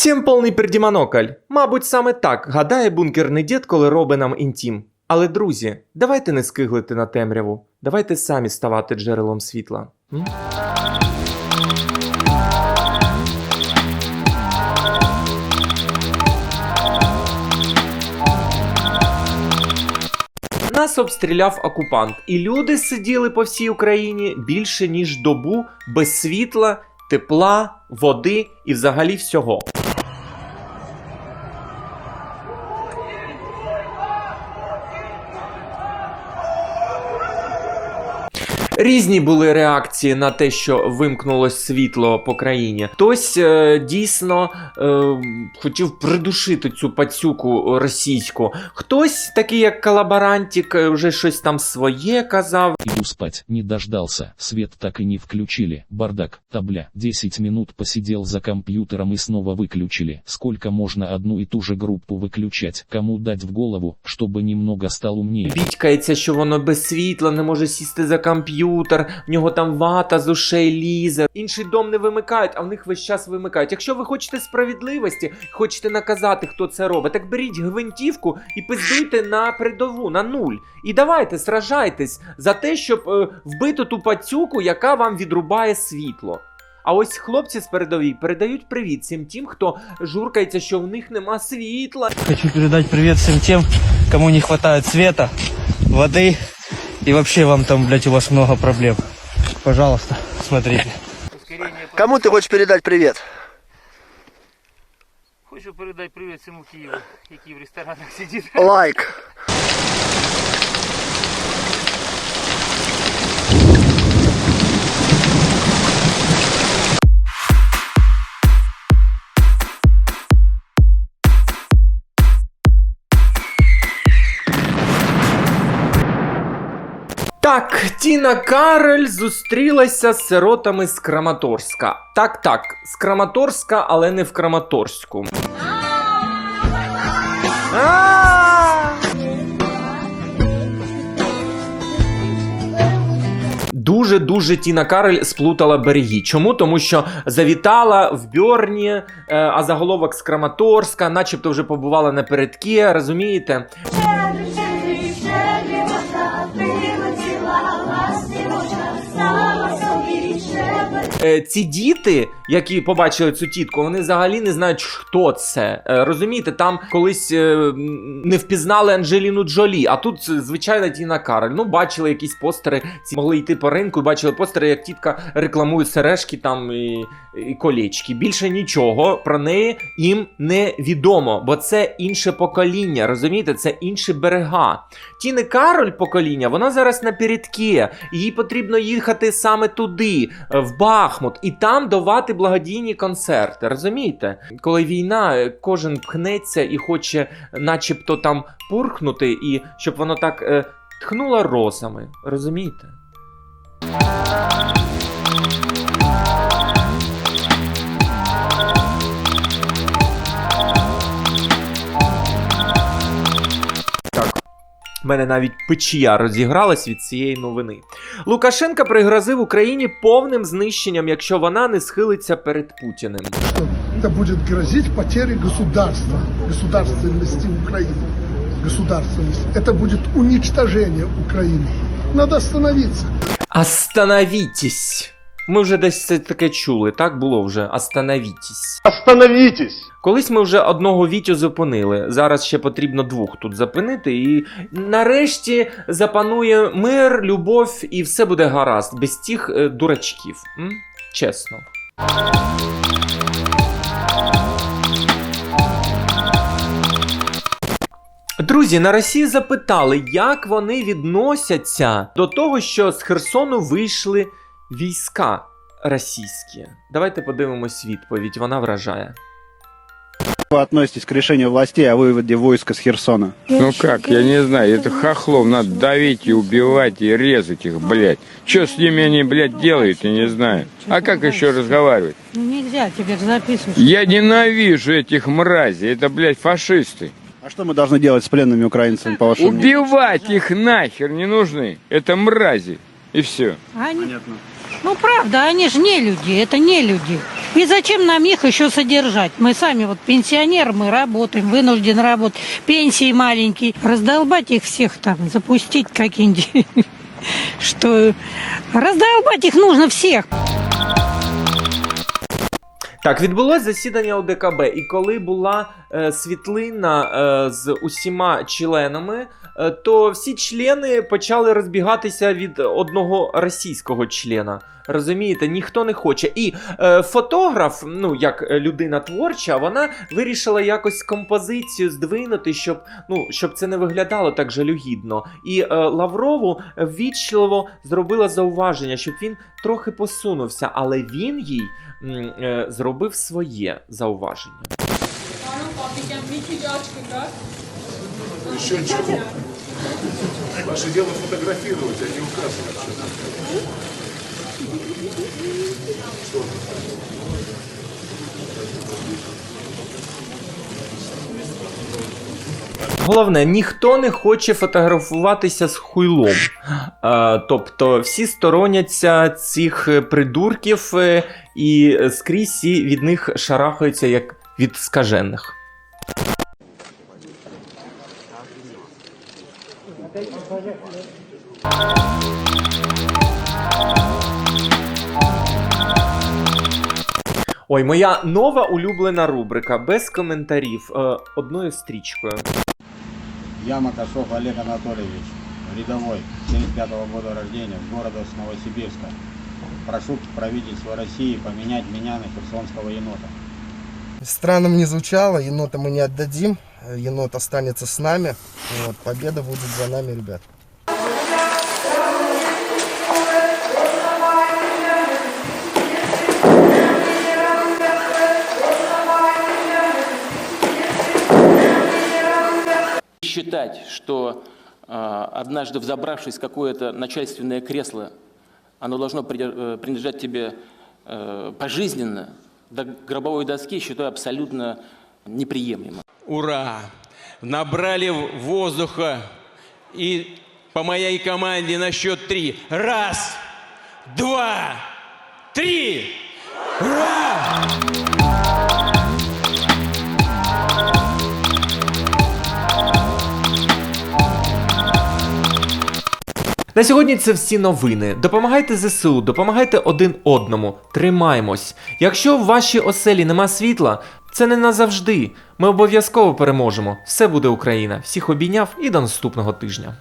Всім повний пердімонокль. Мабуть, саме так гадає бункерний дід, коли робить нам інтім. Але, друзі, давайте не скиглити на темряву. Давайте самі ставати джерелом світла. Нас обстріляв окупант, і люди сиділи по всій Україні більше ніж добу без світла, тепла, води і взагалі всього. Різні були реакції на те, що вимкнулось світло по країні. Хтось е, дійсно е, хотів придушити цю пацюку російську. Хтось, такий як колаборантик, е, вже щось там своє казав. Иду спать, не дождался, свет так и не включили, бардак, табля, 10 минут посидел за компьютером и снова выключили, сколько можно одну и ту же группу выключать, кому дать в голову, чтобы немного стал умнее. Бідькається, що воно без світла, не може сісти за комп'ютер, в нього там вата з ушей лізе. Інший дом не вимикають, а в них весь час вимикають. Якщо ви хочете справедливості, хочете наказати, хто це робить, так беріть гвинтівку і пиздуйте на передову, на нуль. І давайте сражайтесь за те, щоб е, вбити ту пацюку, яка вам відрубає світло. А ось хлопці з передовій передають привіт всім тим, хто журкається, що в них нема світла. Хочу передать привет всем тем, кому не хватает света, воды и вообще вам там, блядь, у вас много проблем. Пожалуйста, смотрите. Кому ты хочешь передать привет? Хочу передати привіт всьому Києву, який в ресторанах сидить. Лайк. Так, Тіна Кароль зустрілася з сиротами з Краматорська. Так, так, з Краматорська, але не в Краматорську. Дуже дуже Тіна Кароль сплутала береги. Чому? Тому що завітала в Бьорні, е, а заголовок з Краматорська, начебто вже побувала на передкі, розумієте? Е, ці діти, які побачили цю тітку, вони взагалі не знають, хто це. Е, розумієте, там колись е, не впізнали Анджеліну Джолі, а тут звичайна Тіна Кароль. Ну, бачили якісь постери, ці могли йти по ринку бачили постери, як тітка рекламує сережки там і, і колечки. Більше нічого про неї їм не відомо, бо це інше покоління. Розумієте, це інші берега. Тіни Кароль покоління, вона зараз на передкі. Їй потрібно їхати саме туди, в Бахмут, і там давати благодійні концерти. Розумієте? Коли війна, е, кожен пхнеться і хоче, начебто, там пурхнути, і щоб воно так е, тхнуло розами. Розумієте? мене навіть печія розігралась від цієї новини. Лукашенка пригрозив Україні повним знищенням, якщо вона не схилиться перед Путіним. что это будет грозить потерей государства, государственности Украины. Государственность. Это будет уничтожение Украины. Надо остановиться. Остановітесь! Ми вже десь це таке чули, так було вже. Остановітесь. Остановитесь! Колись ми вже одного Вітю зупинили. Зараз ще потрібно двох тут зупинити, і нарешті запанує мир, любов, і все буде гаразд, без тих е, дурачків. М? Чесно. Друзі, на Росії запитали, як вони відносяться до того, що з Херсону вийшли війська російські. Давайте подивимось відповідь, вона вражає. вы относитесь к решению властей о выводе войска с Херсона? Ну как, я не знаю, это хохлов надо давить и убивать и резать их, блядь. Что с ними они, блядь, делают, я не знаю. А как еще разговаривать? Ну нельзя, тебе же записываешь. Я ненавижу этих мразей, это, блядь, фашисты. А что мы должны делать с пленными украинцами, по вашему мнению? Убивать их нахер не нужны, это мрази. И все. Они... Ну, правда, они же не люди, это не люди. И зачем нам их еще содержать? Мы сами вот пенсионеры, мы работаем, вынуждены работать. Пенсии маленькие. Раздолбать их всех там, запустить какие-нибудь... Что... Раздолбать их нужно всех. Так, відбулось засідання ОДКБ, і коли була е, світлина е, з усіма членами, е, то всі члени почали розбігатися від одного російського члена. Розумієте, ніхто не хоче. І е, фотограф, ну як е, людина творча, вона вирішила якось композицію здвинути, щоб, ну, щоб це не виглядало так жалюгідно. І е, Лаврову ввічливо зробила зауваження, щоб він трохи посунувся, але він їй е, зробив своє зауваження. Ваше дело фотографировать, а не указывать. Головне, ніхто не хоче фотографуватися з хуйлом. Е, тобто всі стороняться цих придурків е, і скрізь від них шарахаються як від скажених. Ой, моя нова улюблена рубрика без коментарів е, одною стрічкою. Я Макашов Олег Анатольевич, рядовой, 75 года рождения, с города с Новосибирска. Прошу правительство России поменять меня на херсонского енота. Странным не звучало, енота мы не отдадим, енот останется с нами. Вот, победа будет за нами, ребят. считать, что э, однажды взобравшись в какое-то начальственное кресло, оно должно э, принадлежать тебе э, пожизненно, до гробовой доски, считаю абсолютно неприемлемо. Ура! Набрали воздуха и по моей команде на счет три. Раз, два, три! Ура! На сьогодні це всі новини. Допомагайте ЗСУ, допомагайте один одному. Тримаймось. Якщо в вашій оселі нема світла, це не назавжди. Ми обов'язково переможемо. Все буде Україна. Всіх обійняв і до наступного тижня.